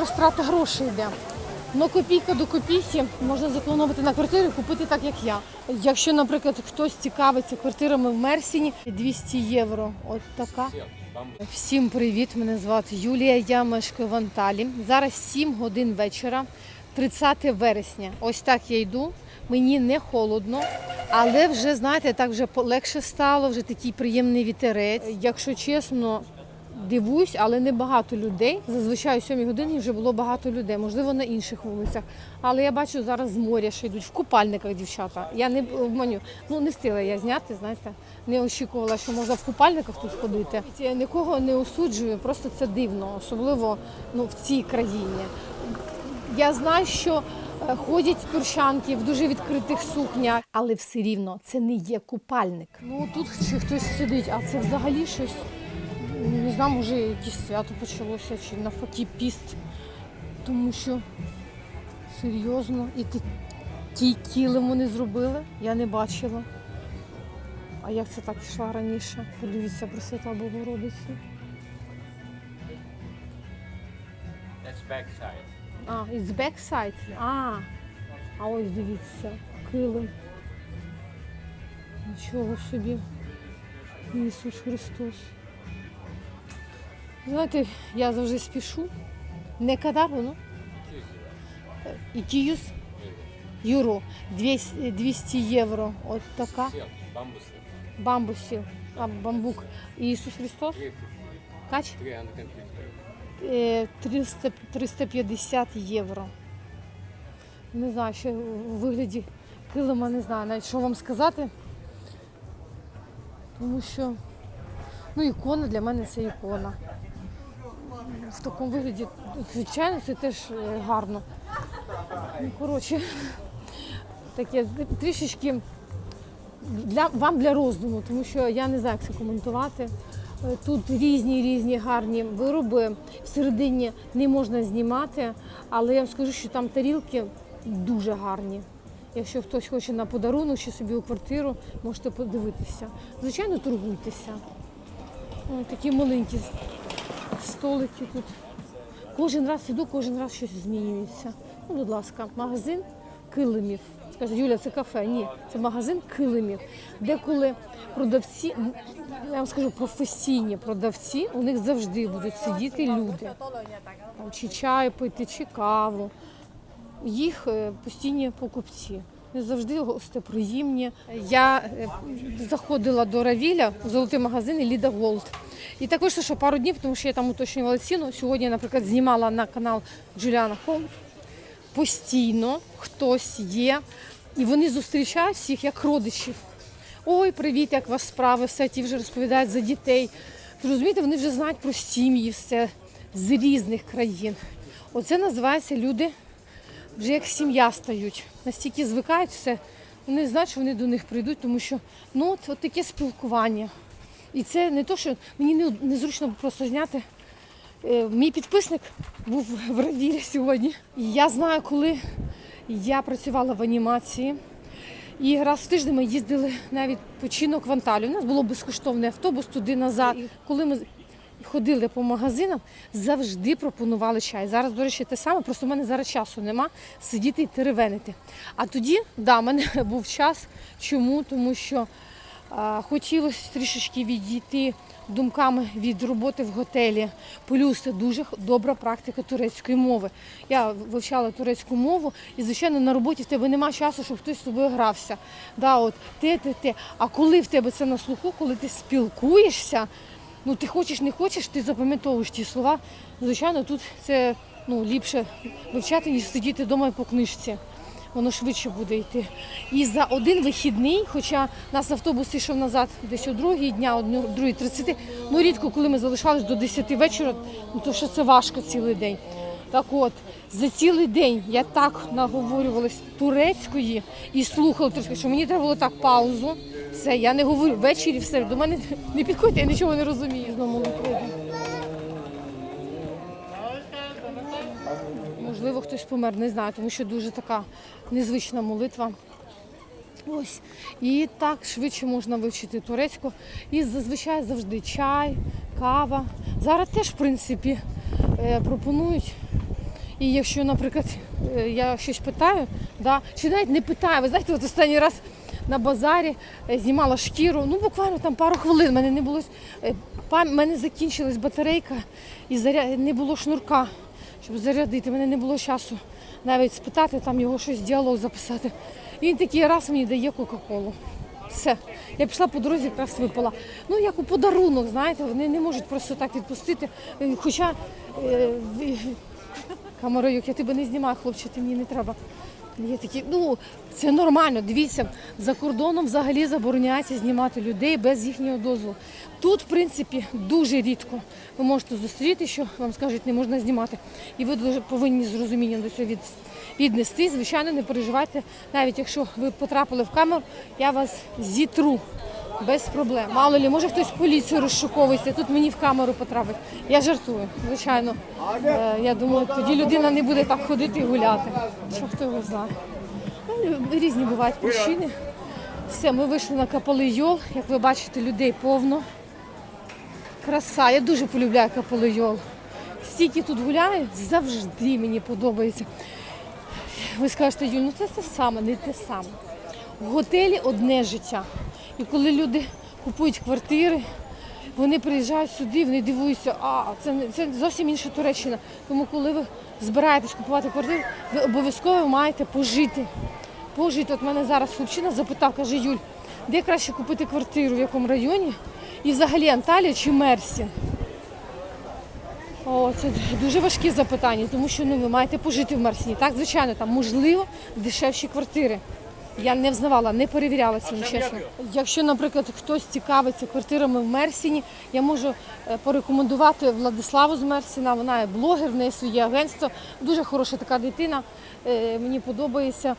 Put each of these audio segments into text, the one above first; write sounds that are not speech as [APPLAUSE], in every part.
розтрата грошей йде. Ну, копійка до копійки можна запланувати на квартиру і купити так, як я. Якщо, наприклад, хтось цікавиться квартирами в Мерсіні, 200 євро. От така. Всім привіт! Мене звати Юлія. Я мешкаю в Анталі. Зараз 7 годин вечора, 30 вересня. Ось так я йду. Мені не холодно, але вже знаєте, так вже легше стало, вже такий приємний вітерець. Якщо чесно, дивуюсь, але не багато людей. Зазвичай о 7 годині вже було багато людей, можливо, на інших вулицях. Але я бачу зараз з моря, що йдуть в купальниках дівчата. Я не обманю. Ну не встигла я зняти, знаєте, не очікувала, що можна в купальниках тут ходити. Я нікого не осуджую, просто це дивно, особливо ну, в цій країні. Я знаю, що е, ходять турчанки в дуже відкритих сукнях, але все рівно це не є купальник. Ну тут чи хтось сидить, а це взагалі щось. Не знаю, може якесь свято почалося, чи навпаки піст. Тому що серйозно, і ті килим вони зробили, я не бачила. А як це так йшла раніше? Подивіться, про Пресвята Богородиця. That's backside. А, it's backside? А, а ось дивіться, килим. Нічого собі. Ісус Христос. Знаєте, я завжди спішу. Не кадар воно. І кіюс юро. 200 200 євро. От така. Бамбусів. А, бамбук. Ісус Христос. Кач? 350. Е, 300, 350 євро. Не знаю, ще у вигляді килима не знаю навіть що вам сказати. Тому що ну, ікона для мене це ікона. В такому вигляді, звичайно, це теж е, гарно. Ну, коротше, таке трішечки для, вам для роздуму, тому що я не знаю, як це коментувати. Е, Тут різні різні гарні вироби. Всередині не можна знімати, але я вам скажу, що там тарілки дуже гарні. Якщо хтось хоче на подарунок чи собі у квартиру, можете подивитися. Звичайно, торгуйтеся. Такі маленькі столики тут. Кожен раз іду, кожен раз щось змінюється. Ну, будь ласка, магазин килимів. Скаже, Юля, це кафе. Ні, це магазин килимів. Деколи продавці, я вам скажу, професійні продавці, у них завжди будуть сидіти люди. Там, чи чай пити, чи каву. Їх е, постійні покупці. Не завжди гостеприємні. Я е, заходила до Равіля в золотий магазин Ліда Голд. І так вийшло, що пару днів, тому що я там уточнювала ціну. Сьогодні, наприклад, знімала на канал Джуліана Холм. Постійно хтось є, і вони зустрічають всіх як родичів. Ой, привіт, як у вас справи, все ті вже розповідають за дітей. Розумієте, вони вже знають про сім'ї, все з різних країн. Оце називається люди вже як сім'я стають. Настільки звикають все, вони знають, що вони до них прийдуть, тому що ну от, от таке спілкування. І це не то, що мені не, незручно просто зняти. Е, Мій підписник був в Равілі сьогодні. І я знаю, коли я працювала в анімації. І раз в тиждень ми їздили на відпочинок в Анталію. У нас було безкоштовний автобус туди назад. І коли ми ходили по магазинам, завжди пропонували чай. Зараз, до речі, те саме, просто в мене зараз часу нема сидіти і теревенити. А тоді, да, в мене [LAUGHS] був час. Чому? Тому що а, хотілося трішечки відійти думками від роботи в готелі. Плюс це дуже добра практика турецької мови. Я вивчала турецьку мову, і звичайно на роботі в тебе немає часу, щоб хтось з тобою грався. Да, от те, те, те. А коли в тебе це на слуху, коли ти спілкуєшся, ну ти хочеш, не хочеш, ти запам'ятовуєш ті слова. Звичайно, тут це ну, ліпше вивчати, ніж сидіти вдома по книжці. Воно швидше буде йти. І за один вихідний, хоча нас автобус йшов назад десь о другій дня, о другій 30, ну рідко, коли ми залишались до 10 вечора, ну то що це важко цілий день. Так от, за цілий день я так наговорювалась турецької і слухала що мені треба було так паузу. Все, я не говорю ввечері, все, до мене [LAUGHS] не підходьте, я нічого не розумію. Знову. Можливо, хтось помер, не знаю, тому що дуже така незвична молитва. Ось. І так швидше можна вивчити турецьку. І зазвичай завжди чай, кава. Зараз теж, в принципі, е, пропонують І якщо, наприклад, е, я щось питаю, да, чи навіть не питаю, ви знаєте, от останній раз на базарі е, знімала шкіру, ну буквально там пару хвилин, мене не було е, мене закінчилась батарейка і заря... не було шнурка, щоб зарядити. Мене не було часу навіть спитати, там його щось діалог записати. І він такий раз мені дає Кока-Колу. Все. Я пішла по дорозі, якраз випала. Ну, як у подарунок, знаєте, вони не можуть просто так відпустити. Е, Хоча камерою, я тебе не знімаю, хлопче, ти мені не треба. Є такі, ну це нормально. Дивіться, за кордоном взагалі забороняється знімати людей без їхнього дозволу. Тут, в принципі, дуже рідко ви можете зустріти, що вам скажуть, не можна знімати. І ви дуже повинні з розумінням до цього від, віднести. Звичайно, не переживайте, навіть якщо ви потрапили в камеру, я вас зітру. Без проблем. Мало ли, може хтось поліцію розшуковується, тут мені в камеру потрапить. Я жартую, звичайно. Е, я думаю, тоді людина не буде так ходити і гуляти. Що хто його знає. Ну, різні бувають причини. Все, ми вийшли на Капалийол. Як ви бачите, людей повно. Краса. Я дуже полюбляю Капалийол. Стільки тут гуляють, завжди мені подобається. Ви скажете, Юль, ну це те саме, не те саме. В готелі одне життя. І коли люди купують квартири, вони приїжджають сюди, вони дивуються, а це, це зовсім інша Туреччина. Тому коли ви збираєтесь купувати квартиру, ви обов'язково маєте пожити. Пожити. От мене зараз хлопчина запитав, каже, Юль, де краще купити квартиру, в якому районі? І взагалі Анталія чи Мерсі? О, це дуже важкі запитання, тому що ну, ви маєте пожити в Мерсіні. Так, звичайно, там можливо дешевші квартири. Я не взнавала, не перевіряла цим, чесно. Якщо, наприклад, хтось цікавиться квартирами в Мерсіні, я можу е, порекомендувати Владиславу з Мерсіна. Вона є блогер, в неї своє агентство. Дуже хороша така дитина, е, мені подобається.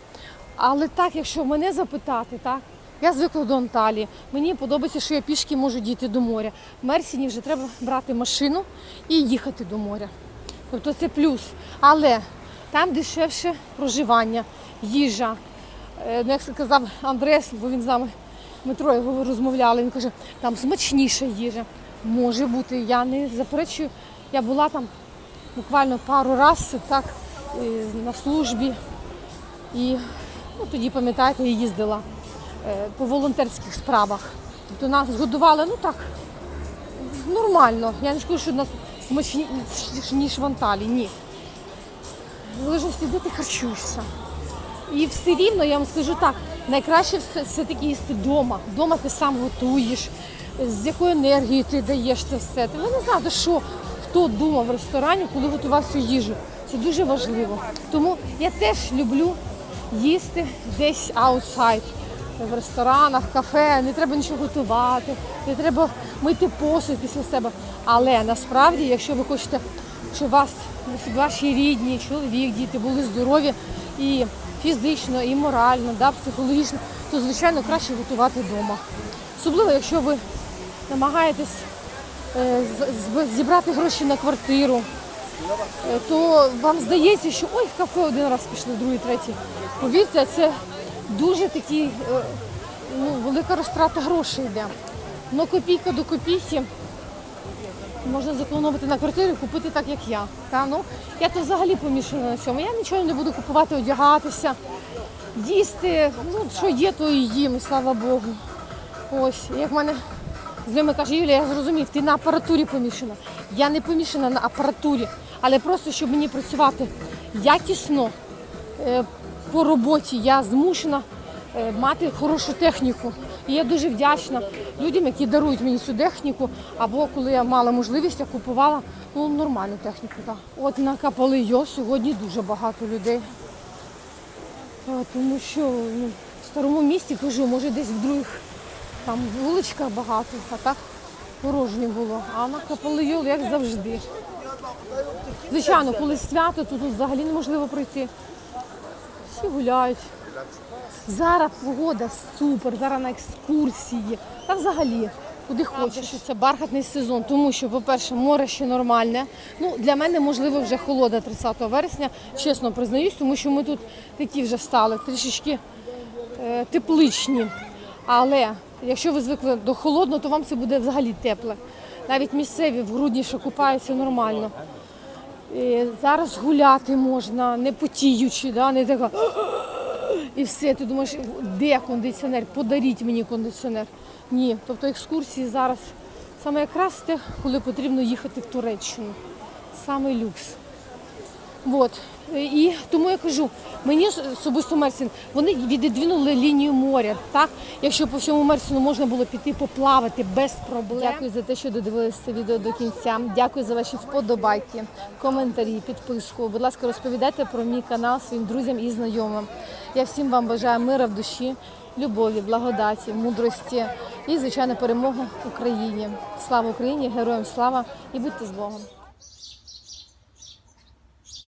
Але так, якщо мене запитати, так, я звикла до Анталії. Мені подобається, що я пішки можу дійти до моря. В Мерсіні вже треба брати машину і їхати до моря. Тобто це плюс. Але там дешевше проживання, їжа. Е, ну, Як сказав Андрес, бо він з нами ми троє говор- розмовляли, він каже, там смачніша їжа. Може бути, я не заперечую. Я була там буквально пару разів так е, на службі. І ну, тоді, пам'ятаєте, я їздила е, по волонтерських справах. Тобто нас згодували, ну так, нормально. Я не скажу, що нас смачніше, в Анталії, ні. В залежності, харчуєшся. І все рівно, я вам скажу так, найкраще все- все-таки їсти вдома. Вдома ти сам готуєш, з якою енергією ти даєш це все. Ти не знаєте, що хто думав в ресторані, коли готував цю їжу. Це дуже важливо. Тому я теж люблю їсти десь аутсайд. В ресторанах, кафе, не треба нічого готувати, не треба мити посуд після себе. Але насправді, якщо ви хочете, щоб вас ваші рідні, чоловік, діти були здорові і фізично, і морально, да, психологічно, то звичайно краще готувати вдома. Особливо, якщо ви намагаєтесь е, зібрати гроші на квартиру, е, то вам здається, що ой, в кафе один раз пішли, другий, третій. Повірте, це дуже такі, е, ну, велика розтрата грошей йде. Ну, копійка до копійки можна зекономити на квартирі, купити так, як я. Та, ну, я то взагалі помішана на цьому. Я нічого не буду купувати, одягатися, їсти. Ну, що є, то і їм, слава Богу. Ось, як в мене знайомий каже, Юля, я зрозумів, ти на апаратурі помішана. Я не помішана на апаратурі, але просто щоб мені працювати якісно е, по роботі, я змушена е, мати хорошу техніку. І я дуже вдячна людям, які дарують мені цю техніку, або коли я мала можливість, я купувала ну, нормальну техніку. Так. От на Капалийо сьогодні дуже багато людей. Е, Тому що ну, в старому місті кажу, може десь в других там вуличках багато, а так порожньо було. А на Капалийол, як завжди. Звичайно, коли свято, то тут взагалі неможливо пройти. Всі гуляють. Зараз погода супер, зараз на екскурсії. Та взагалі, куди хочеш. Що це бархатний сезон, тому що, по-перше, море ще нормальне. Ну, для мене, можливо, вже холода 30 вересня, чесно признаюсь, тому що ми тут такі вже стали трішечки е, тепличні. Але якщо ви звикли до холодного, то вам це буде взагалі тепле. Навіть місцеві в грудні ще купаються нормально. е, зараз гуляти можна, не потіючи, да, не така. І все, ти думаєш, де кондиціонер? Подаріть мені кондиціонер. Ні. Тобто екскурсії зараз саме якраз те, коли потрібно їхати в Туреччину. Саме люкс. От. І тому я кажу, мені особисто Мерсін, вони віддвинули лінію моря. Так, якщо по всьому Мерсіну можна було піти поплавати без проблем. Дякую за те, що додивилися це відео до кінця. Дякую за ваші вподобайки, коментарі, підписку. Будь ласка, розповідайте про мій канал своїм друзям і знайомим. Я всім вам бажаю мира в душі, любові, благодаті, мудрості і, звичайно, перемоги Україні. Слава Україні! Героям слава і будьте з Богом!